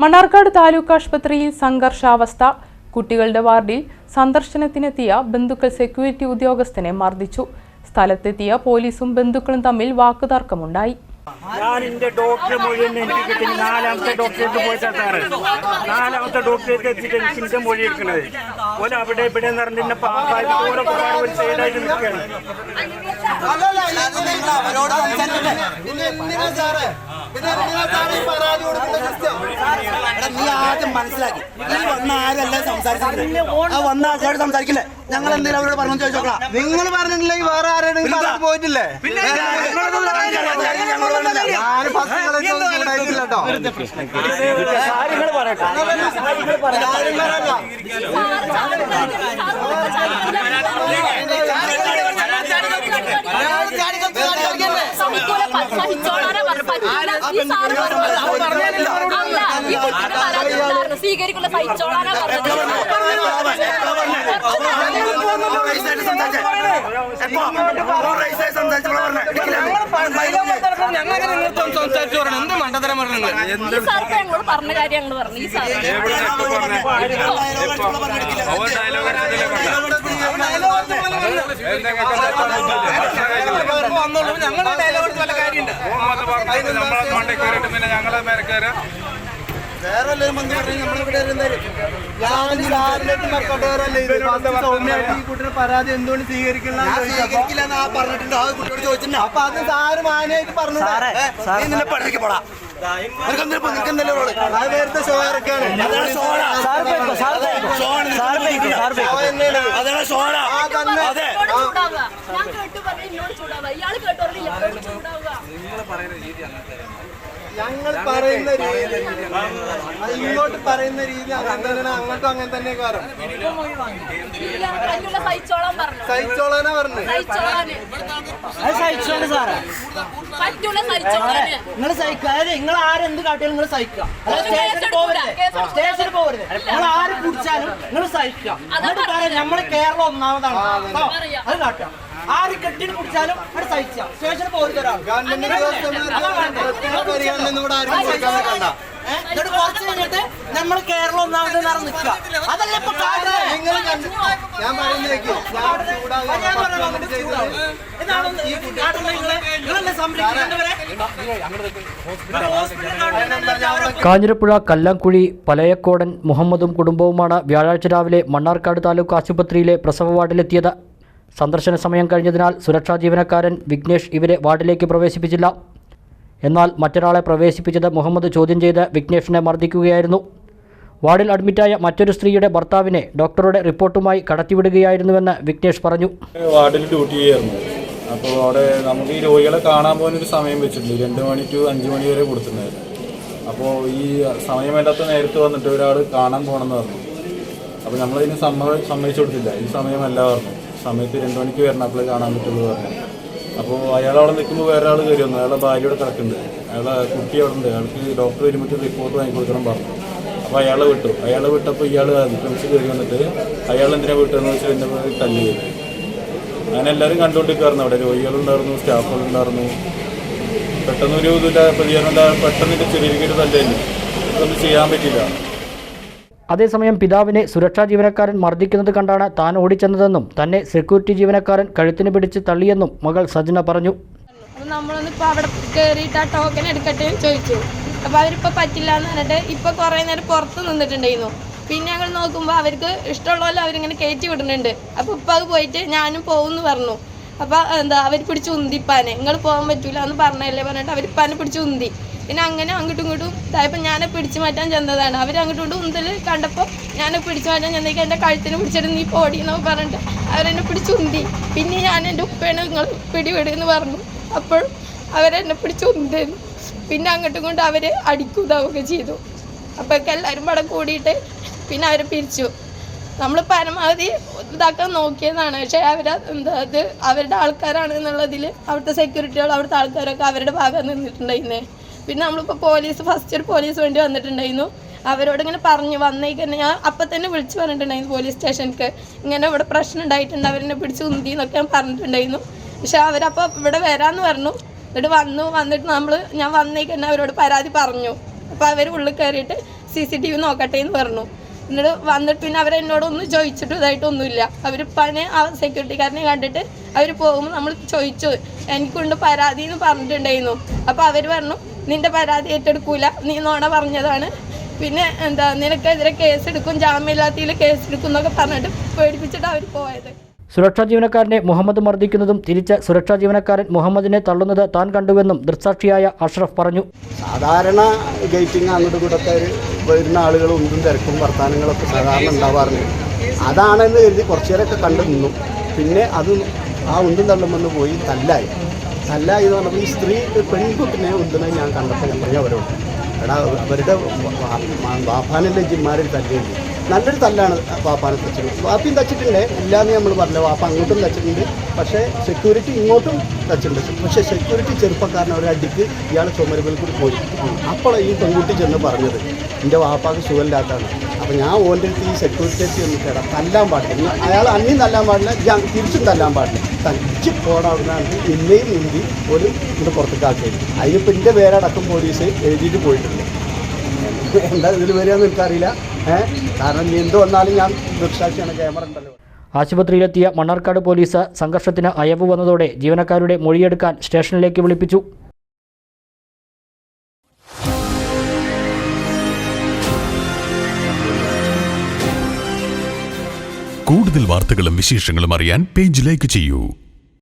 മണ്ണാർക്കാട് താലൂക്ക് ആശുപത്രിയിൽ സംഘർഷാവസ്ഥ. കുട്ടികളുടെ വാർഡിൽ സന്ദർശനത്തിനെത്തിയ ബന്ധുക്കൾ സെക്യൂരിറ്റി ഉദ്യോഗസ്ഥനെ മർദ്ദിച്ചു. സ്ഥലത്തെത്തിയ പോലീസും ബന്ധുക്കളും തമ്മിൽ വാക്കുതർക്കമുണ്ടായി. ഞാൻ എന്റെ ഡോക്ടറെ മൊഴി തന്നെ എനിക്ക് കിട്ടി നാലാമത്തെ ഡോക്ടറേക്ക് പോയി സാറ്. നാലാമത്തെ ഡോക്ടറേക്ക് എത്തിയിട്ട് എനിക്ക് എന്റെ മൊഴി എടുക്കണത്. ഓല അവിടെ ഇവിടെ എന്ന് പറഞ്ഞിട്ട് പാപ്പായിട്ട് ഓരോ കുറെ ഒരു സൈഡായിട്ട് നിൽക്കുകയാണ്. അവരോട് നീ ആദ്യം മനസ്സിലാക്കി. നീ വന്ന ആരല്ല സംസാരിച്ചിട്ടില്ല? ആ വന്ന ആൾക്കാരോട് സംസാരിക്കില്ലേ? ഞങ്ങൾ എന്തെങ്കിലും അവരോട് പറഞ്ഞു ചോദിച്ചോളാം നിങ്ങൾ പറഞ്ഞിട്ടില്ലെങ്കിൽ വേറെ ആരെങ്കിലും പോയിട്ടില്ലേ? കാര്യങ്ങൾ പറയട്ടെ സഹിക്കൂല, പ- സഹിച്ചോളാനാ പറഞ്ഞത്. പറ്റൂല. ഈ സാറ് പറഞ്ഞത്. അല്ല, ഈ കുട്ടിയുടെ പരാതി സ്വീകരിക്കുള്ള സഹിച്ചോളാനാ പറഞ്ഞത് ഈ സാർ ഇപ്പൊ ഞങ്ങളോട് പറഞ്ഞ കാര്യം ഞങ്ങൾ പറഞ്ഞു ഈ സാർ വേറെ വല്ലവരും വന്ന് പറഞ്ഞാൽ നമ്മളിവിടെ ഇരുന്നാലും ഞാൻ സാറിലേക്ക് മറക്കോട്ടവരല്ലേ ഇത്. ഫസ്റ്റ് സൗമ്യമായിട്ട് ഈ കുട്ടിയുടെ പരാതി എന്തുകൊണ്ട് സ്വീകരിക്കില്ല സ്വീകരിക്കില്ല ആ പറഞ്ഞിട്ടുണ്ട്. ആ കുട്ടിയോട് ചോദിച്ചിട്ടുണ്ട്. അപ്പൊ അത് സാറ് മാനായിട്ട് പറഞ്ഞു നിന്നെ പഠിപ്പിക്ക് പോടാ. അത് അതാണ് എന്നോട് ചൂടാവുക. ഞാൻ കേട്ടു പറഞ്ഞു ചൂടാവുക. ഇയാൾ കേട്ടു പറഞ്ഞു ഇയാളോട് ചൂടാവുക ഞങ്ങൾ പറയുന്ന രീതി അത് ഇങ്ങോട്ട് പറയുന്ന രീതി അങ്ങനെ തന്നെയാണ് അങ്ങോട്ടും അങ്ങനെ തന്നെ കാരണം സഹിച്ചോളാനാ പറഞ്ഞു. സഹിച്ചോണ്ട് സാറേ. നിങ്ങൾ സഹിക്കുക. അതായത് നിങ്ങൾ ആരെന്ത് കാട്ടിയാലും നിങ്ങൾ സഹിക്കുക. സ്റ്റേഷനിൽ പോകരുത് സ്റ്റേഷനിൽ പോകരുത് നിങ്ങൾ ആര് പിടിച്ചാലും നിങ്ങൾ സഹിക്കുക. എന്നിട്ട് പറയാം നമ്മൾ കേരളം ഒന്നാമതാണ്. അത് കാട്ടുക. ആര് കെട്ടിന് പിടിച്ചാലും അവിടെ സഹിച്ച. സ്റ്റേഷനിൽ പോകരുത് ഒരാൾ എന്നിട്ട് കുറച്ച് കഴിഞ്ഞിട്ട് നമ്മൾ കേരളം ഒന്നാമത് നടന്ന് നിൽക്കുക. അതല്ല ഇപ്പൊ കാഞ്ഞിരപ്പുഴ കല്ലാംകുഴി പലയക്കോടൻ മുഹമ്മദും കുടുംബവുമാണ് വ്യാഴാഴ്ച രാവിലെ മണ്ണാർക്കാട് താലൂക്ക് ആശുപത്രിയിലെ പ്രസവ വാർഡിലെത്തിയത്. സന്ദർശന സമയം കഴിഞ്ഞതിനാൽ സുരക്ഷാ ജീവനക്കാരൻ വിഘ്നേഷ് ഇവരെ വാർഡിലേക്ക് പ്രവേശിപ്പിച്ചില്ല. എന്നാൽ മറ്റൊരാളെ പ്രവേശിപ്പിച്ചത് മുഹമ്മദ് ചോദ്യം ചെയ്ത് വിഘ്നേഷിനെ മർദ്ദിക്കുകയായിരുന്നു. വാർഡിൽ അഡ്മിറ്റായ മറ്റൊരു സ്ത്രീയുടെ ഭർത്താവിനെ ഡോക്ടറുടെ റിപ്പോർട്ടുമായി കടത്തിവിടുകയായിരുന്നുവെന്ന് വിഘ്നേഷ് പറഞ്ഞു. വാർഡിൽ ഡ്യൂട്ടി ചെയ്യായിരുന്നു. അപ്പോൾ അവിടെ നമുക്ക് ഈ രോഗികളെ കാണാൻ പോകുന്നൊരു സമയം വെച്ചിട്ടുണ്ട്. രണ്ട് മണി ടു അഞ്ച് മണി വരെ കൊടുത്തിട്ടുണ്ടായിരുന്നു. അപ്പോൾ ഈ സമയമല്ലാത്ത നേരത്ത് വന്നിട്ട് ഒരാൾ കാണാൻ പോകണമെന്ന് പറഞ്ഞു. അപ്പോൾ നമ്മളതിന് സമ്മ സമ്മതിച്ചു കൊടുത്തില്ല. ഈ സമയമല്ല പറഞ്ഞു സമയത്ത് രണ്ടു മണിക്ക് വരണം അപ്പോൾ കാണാൻ പറ്റുള്ളൂ പറഞ്ഞു. അപ്പോൾ അയാൾ അവിടെ നിൽക്കുമ്പോൾ വേറെ ആൾ കയറി വന്നു. അയാളെ ഇവിടെ കിടക്കുന്നുണ്ട്. അയാളെ കുട്ടി അവിടെ ഉണ്ട്. അയാൾക്ക് ഡോക്ടർ വരുമ്പോഴത്തെ റിപ്പോർട്ട് വാങ്ങിക്കൊടുക്കണം പറഞ്ഞു. അപ്പോൾ അയാളെ വിട്ടു. അയാളെ വിട്ടപ്പോൾ ഇയാൾ ഫ്രണ്ട്സ് കയറി വന്നിട്ട് അയാൾ എന്തിനാണ് വിട്ടതെന്ന് വെച്ചാൽ എന്റെ തല്ലി ചെയ്തു അങ്ങനെ എല്ലാവരും കണ്ടുകൊണ്ടിരിക്കുകയായിരുന്നു അവിടെ രോഗികളുണ്ടായിരുന്നു സ്റ്റാഫുകളുണ്ടായിരുന്നു. പെട്ടെന്നൊരു ഇതില്ല പ്രതികരണം. ഉണ്ടായ പെട്ടെന്ന് ചെറിയ രീതിയിൽ തല്ലായിരുന്നു അതൊന്നും ചെയ്യാൻ പറ്റില്ല അതേസമയം പിതാവിനെ സുരക്ഷാ ജീവനക്കാരൻ മർദ്ദിക്കുന്നത് കണ്ടാണ് താൻ ഓടിച്ചെന്നതെന്നും തന്നെ സെക്യൂരിറ്റി ജീവനക്കാരൻ കഴുത്തിന് പിടിച്ച് തള്ളിയെന്നും മകൾ സജന പറഞ്ഞു. അപ്പൊ അവിടെ ടോക്കൺ ചോദിച്ചു. അപ്പൊ അവരിപ്പോ പറ്റില്ല എന്ന് പറഞ്ഞിട്ട് ഇപ്പൊ കൊറേ നേരം പുറത്ത് നിന്നിട്ടുണ്ടായിരുന്നു. പിന്നെ ഞങ്ങൾ നോക്കുമ്പോൾ അവർക്ക് ഇഷ്ടമുള്ള പോലെ അവരിങ്ങനെ കയറ്റി വിടുന്നുണ്ട്. അപ്പൊ ഇപ്പൊ അത് പോയിട്ട് ഞാനും പോകുമെന്ന് പറഞ്ഞു. അപ്പൊ എന്താ അവർ പിടിച്ച് ഉന്തിപ്പാനെ. നിങ്ങൾ പോകാൻ പറ്റൂല എന്ന് പറഞ്ഞല്ലേ പറഞ്ഞിട്ട് അവർ ഇപ്പാനെ പിടിച്ച് ഉന്തി. പിന്നെ അങ്ങനെ അങ്ങോട്ടും ഇങ്ങോട്ടും ഇതായപ്പോൾ ഞാനെ പിടിച്ചു മാറ്റാൻ ചെന്നതാണ്. അവർ അങ്ങോട്ടും ഇങ്ങോട്ടും ഉന്തൽ കണ്ടപ്പോൾ ഞാനെ പിടിച്ചു മാറ്റാൻ ചെന്നേക്ക് എന്റെ കഴുത്തിന് പിടിച്ചിട്ട് നീ പോടി എന്നൊക്കെ പറഞ്ഞിട്ട് അവരെന്നെ പിടിച്ച് ഉന്തി. പിന്നെ ഞാൻ എന്റെ ഉപ്പേനെ നിങ്ങൾ പിടിവിടുന്ന് പറഞ്ഞു. അപ്പോൾ അവരെന്നെ പിടിച്ച് ഉന്തേന്നു. പിന്നെ അങ്ങോട്ടും കൊണ്ട് അവർ അടിക്കും ഇതാവുകയൊക്കെ ചെയ്തു. അപ്പോഴൊക്കെ എല്ലാവരും പടം കൂടിയിട്ട് പിന്നെ അവരെ പിരിച്ചു. നമ്മൾ പരമാവധി ഇതാക്കാൻ നോക്കിയതാണ്. പക്ഷേ അവർ എന്താ അത് അവരുടെ ആൾക്കാരാണ് എന്നുള്ളതിൽ അവിടുത്തെ സെക്യൂരിറ്റികൾ അവിടുത്തെ ആൾക്കാരൊക്കെ അവരുടെ ഭാഗം നിന്നിട്ടുണ്ടായിരുന്നേ. പിന്നെ നമ്മളിപ്പോൾ പോലീസ് ഫസ്റ്റ് ഒരു പോലീസ് വേണ്ടി വന്നിട്ടുണ്ടായിരുന്നു. അവരോട് ഇങ്ങനെ പറഞ്ഞു വന്നേക്ക് തന്നെ ഞാൻ അപ്പം തന്നെ വിളിച്ചു പറഞ്ഞിട്ടുണ്ടായിരുന്നു പോലീസ് സ്റ്റേഷനിലേക്ക് ഇങ്ങനെ ഇവിടെ പ്രശ്നം ഉണ്ടായിട്ടുണ്ട് അവരെന്നെ പിടിച്ച് ഉന്തി എന്നൊക്കെ ഞാൻ പറഞ്ഞിട്ടുണ്ടായിരുന്നു. പക്ഷെ അവരപ്പോൾ ഇവിടെ വരാമെന്ന് പറഞ്ഞു. എന്നിട്ട് വന്നു വന്നിട്ട് നമ്മൾ ഞാൻ വന്നേക്ക് തന്നെ അവരോട് പരാതി പറഞ്ഞു. അപ്പോൾ അവർ ഉള്ളിൽ കയറിയിട്ട് സി സി ടി വി നോക്കട്ടെ എന്ന് പറഞ്ഞു. എന്നിട്ട് വന്നിട്ട് പിന്നെ അവരെന്നോടൊന്നും ചോദിച്ചിട്ട് ഇതായിട്ടൊന്നുമില്ല. അവർ പണി ആ സെക്യൂരിറ്റിക്കാരനെ കണ്ടിട്ട് അവർ പോകുമ്പോൾ നമ്മൾ ചോദിച്ചു എനിക്കുണ്ട് പരാതി എന്ന് പറഞ്ഞിട്ടുണ്ടായിരുന്നു. അപ്പോൾ അവർ പറഞ്ഞു നിന്റെ പരാതി ഏറ്റെടുക്കൂല. നീ നോണ പറഞ്ഞതാണ്. പിന്നെ എന്താ നിനക്കെതിരെ കേസെടുക്കും ജാമ്യമില്ലാത്തതിൽ കേസെടുക്കും എന്നൊക്കെ പറഞ്ഞിട്ട് പേടിപ്പിച്ചിട്ട് അവർ പോയത്. സുരക്ഷാ ജീവനക്കാരനെ മുഹമ്മദ് മർദ്ദിക്കുന്നതും തിരിച്ച് സുരക്ഷാ ജീവനക്കാരൻ മുഹമ്മദിനെ തള്ളുന്നത് താൻ കണ്ടുവെന്നും ദൃക്സാക്ഷിയായ അഷ്റഫ് പറഞ്ഞു. സാധാരണ ഗേറ്റിംഗ് അങ്ങോട്ട് കൂടത്തെ വരുന്ന ആളുകൾ ഒന്നും തിരക്കും വർത്തമാനങ്ങളൊക്കെ സാധാരണ ഉണ്ടാവാറുണ്ട്. അതാണെന്ന് കരുതി കുറച്ചു പേരൊക്കെ കണ്ടു നിന്നു. പിന്നെ അത് ആ ഉന്തും തള്ളുമെന്ന് പോയി തല്ലായി. തല്ലായി എന്ന് പറഞ്ഞപ്പോൾ ഈ സ്ത്രീ പെൺകുട്ടിനെ ഉന്തുന്നത് ഞാൻ കണ്ടപ്പോൾ ഞാൻ പറഞ്ഞു അവരോട് എടാ അവരുടെ വാപ്പാനല്ലേ ജിമ്മാരിൽ തല്ലുണ്ട്? നല്ലൊരു തല്ലാണ് വാപ്പാനെ തച്ചിട്ടുണ്ട് വാപ്പയും തച്ചിട്ടുണ്ട്. ഇല്ലാന്ന് നമ്മൾ പറഞ്ഞില്ല. വാപ്പ അങ്ങോട്ടും തച്ചിട്ടുണ്ട്. പക്ഷേ സെക്യൂരിറ്റി ഇങ്ങോട്ടും തച്ചിട്ടുണ്ട്. പക്ഷേ സെക്യൂരിറ്റി ചെറുപ്പക്കാരൻ ഒരു അടിക്ക് ഇയാൾ ചുമരുകളിൽ കൂടി പോയി. അപ്പോൾ ഈ പെൺകുട്ടി ചെന്ന് പറഞ്ഞത് എന്റെ വാപ്പാക്ക് സുഖമില്ലാത്തതാണ്. അപ്പോൾ ഞാൻ ഓന്റെ അടുത്ത് ഈ സെക്യൂരിറ്റി ഒന്ന് കേടാം തല്ലാൻ പാടില്ല. അയാൾ അന്യം തല്ലാൻ പാടില്ല. ഞാൻ തിരിച്ചും തല്ലാൻ പാടില്ല. തനിച്ച് പോടാവുന്നതാണ് ഇന്നേയും ഇന്ത്യ ഒരു ഇത് പുറത്തേക്കാക്കിയത് അതിനിപ്പോൾ എന്റെ പേരടക്കം പോലീസ് എഴുതിയിട്ട് പോയിട്ടുണ്ട്. എന്താ ഇതിൽ വരികയെന്ന് എനിക്കറിയില്ല. കാരണം എന്ത് വന്നാലും ഞാൻ ദൃക്സാക്ഷിയാണ് ക്യാമറ ഉണ്ടല്ലോ. ആശുപത്രിയിലെത്തിയ മണ്ണാർക്കാട് പോലീസ് സംഘർഷത്തിന് അയവ് വന്നതോടെ ജീവനക്കാരുടെ മൊഴിയെടുക്കാൻ സ്റ്റേഷനിലേക്ക് വിളിപ്പിച്ചു. കൂടുതൽ വാർത്തകളും വിശേഷങ്ങളും അറിയാൻ പേജ് ലൈക്ക് ചെയ്യൂ.